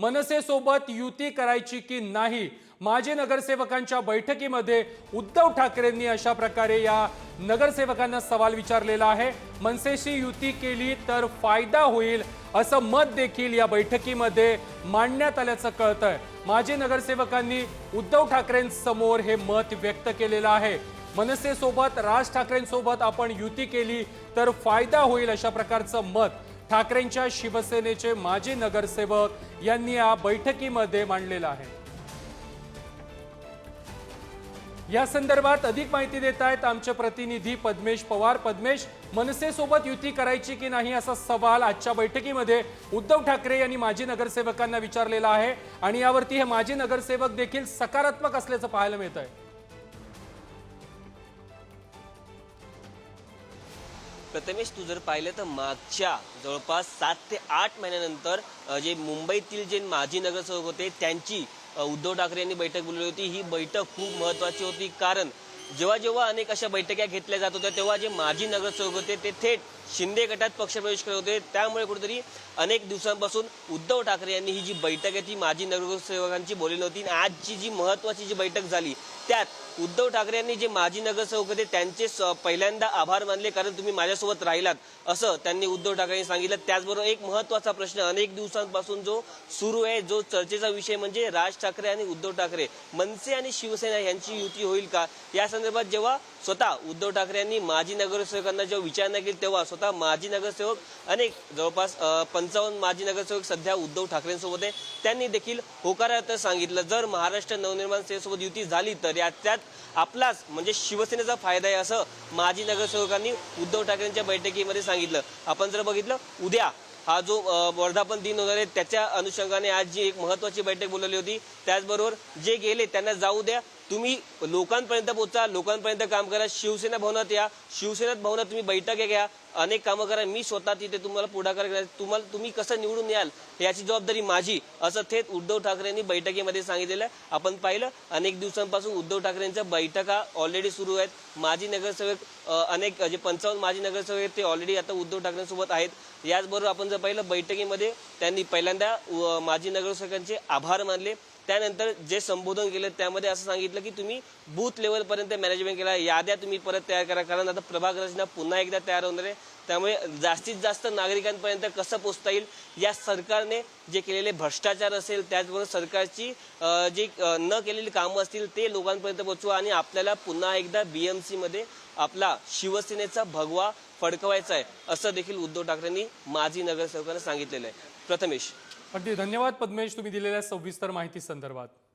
मनसेसोबत युती करायची की नाही? माजी नगरसेवकांच्या बैठकीमध्ये उद्धव ठाकरेंनी अशा प्रकारे या नगरसेवकांना सवाल विचारलेला आहे. मनसेशी युती केली तर फायदा होईल असं मत देखील या बैठकीमध्ये मांडण्यात आल्याचं कळतंय. माजी नगरसेवकांनी उद्धव ठाकरेंसमोर हे मत व्यक्त केलेलं आहे. मनसेसोबत राज ठाकरेंसोबत आपण युती केली तर फायदा होईल अशा प्रकारचं मत ठाकरेंच्या शिवसेनेचे माजी नगरसेवक यांनी या बैठकीमध्ये मांडलेलं आहे. या संदर्भात अधिक माहिती देत आहेत आमचे प्रतिनिधी पद्मेश पवार. पद्मेश मनसेसोबत युती करायची की नाही असा सवाल आजच्या बैठकीमध्ये उद्धव ठाकरे यांनी माजी नगरसेवकांना विचारलेला आहे आणि यावरती हे माजी नगरसेवक देखील सकारात्मक असल्याचं पाहायला मिळत आहे प्रथमेश तू जर पाहिलं तर मागच्या जवळपास सात ते आठ महिन्यानंतर जे मुंबईतील जे माजी नगरसेवक होते त्यांची उद्धव ठाकरे यांनी बैठक बोलवली होती. ही बैठक खूप महत्वाची होती. कारण जेव्हा जेव्हा अनेक अशा बैठका घेतल्या जात होत्या तेव्हा जे माजी नगरसेवक होते ते थेट शिंदे गटात पक्षप्रवेश करत होते. त्यामुळे कुठेतरी अनेक दिवसांपासून उद्धव ठाकरे यांनी ही जी बैठक आहे ती माजी नगरसेवकांची बोलली नव्हती. आणि आजची जी महत्वाची जी बैठक झाली त्यात उद्धव ठाकरे यांनी जे माजी नगरसेवक होते त्यांचे पहिल्यांदा आभार मानले कारण तुम्ही माझ्यासोबत राहिलात असं त्यांनी उद्धव ठाकरेंनी सांगितलं. त्याचबरोबर एक महत्त्वाचा प्रश्न अनेक दिवसांपासून जो सुरू आहे जो चर्चेचा विषय म्हणजे राज ठाकरे आणि उद्धव ठाकरे मनसे आणि शिवसेना यांची युती होईल का? या संदर्भात जेव्हा स्वतः उद्धव ठाकरे यांनी माजी नगरसेवकांना जेव्हा विचारणा केली तेव्हा स्वतः माजी नगरसेवक अनेक जवळपास पंचावन्न माजी नगरसेवक सध्या उद्धव ठाकरेंसोबत आहे. त्यांनी देखील होकारार्थ सांगितलं जर महाराष्ट्र नवनिर्माण सेनेसोबत युती झाली तर यात त्यात आपलाच म्हणजे शिवसेनेचा फायदा आहे असं माजी नगरसेवकांनी उद्धव ठाकरेंच्या बैठकीमध्ये सांगितलं. आपण जर बघितलं उद्या हा जो वर्धापन दिन होणार आहे त्याच्या अनुषंगाने आज जी एक महत्वाची बैठक बोलवली होती त्याचबरोबर जे गेले त्यांना जाऊ द्या. तुम्ही लोकांपर्यंत पोहोचा लोकांपर्यंत काम करा. शिवसेना भवनात या. शिवसेना भवनात तुम्ही बैठक घ्या. अनेक कामं करा. मी स्वतः तिथे तुम्हाला पुढाकार घेणार तुम्हाला तुम्ही कसं निवडून याल याची जबाबदारी माझी असं थेट उद्धव ठाकरे यांनी बैठकीमध्ये सांगितलेलं आहे. आपण पाहिलं अनेक दिवसांपासून उद्धव ठाकरेंच्या बैठका ऑलरेडी सुरू आहेत. माजी नगरसेवक अनेक जे पंचावन्न माजी नगरसेवक आहेत ते ऑलरेडी आता उद्धव ठाकरेंसोबत आहेत. याचबरोबर आपण जर पाहिलं बैठकीमध्ये त्यांनी पहिल्यांदा माजी नगरसेवकांचे आभार मानले. त्यानंतर जे संबोधन केलं त्यामध्ये असं सांगितलं की तुम्ही बूथ लेवलपर्यंत मॅनेजमेंट केला याद्या तुम्ही परत तयार करा. कारण आता प्रभाग रचना पुन्हा एकदा तयार होणार आहे. त्यामुळे जास्तीत जास्त नागरिकांपर्यंत कसं पोचता येईल या सरकारने जे केलेले भ्रष्टाचार असेल त्याचबरोबर सरकारची जी न केलेली कामं असतील ते लोकांपर्यंत पोचवा आणि आपल्याला पुन्हा एकदा बी एम सीमध्ये आपला शिवसेनेचा भगवा फडकवायचा आहे असं देखील उद्धव ठाकरेंनी माजी नगरसेवकांना सांगितलेलं आहे. प्रथमेश. अगदी धन्यवाद पद्मेश तुम्ही दिलेल्या सविस्तर माहिती संदर्भात.